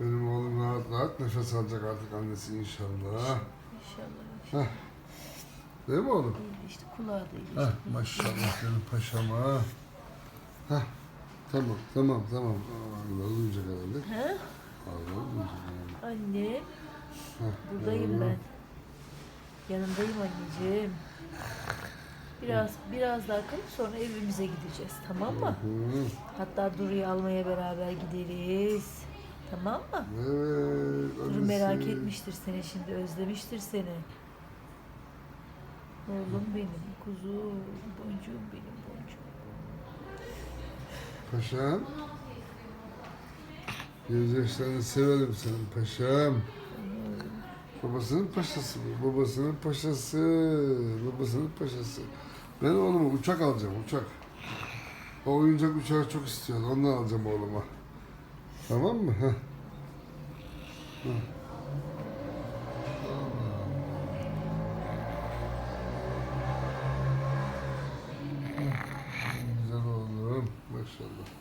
Benim oğlum rahat rahat nefes alacak artık annesi inşallah. İnşallah. Değil mi oğlum? İşte kulağı da iyi. Heh, maşallah benim paşama. Heh, tamam tamam tamam. Ağlar uyuyacak herhalde. Ha? Ağlar uyuyacak herhalde. Anne, Heh, buradayım yavrum. ben. Yanındayım anneciğim. Biraz biraz daha kalıp sonra evimize gideceğiz tamam mı? Hı, Hatta Duru'yu almaya beraber gideriz. Tamam mı? Evet. Annesi. merak etmiştir seni şimdi, özlemiştir seni. Oğlum benim, kuzum, boncuğum benim, boncuğum. Paşam. Gözyaşlarını severim senin paşam. Babasının paşası bu. Babasının paşası. Babasının paşası. Ben oğluma uçak alacağım uçak. O oyuncak uçağı çok istiyor. Ondan alacağım oğluma. Tamam mı? Heh. করবো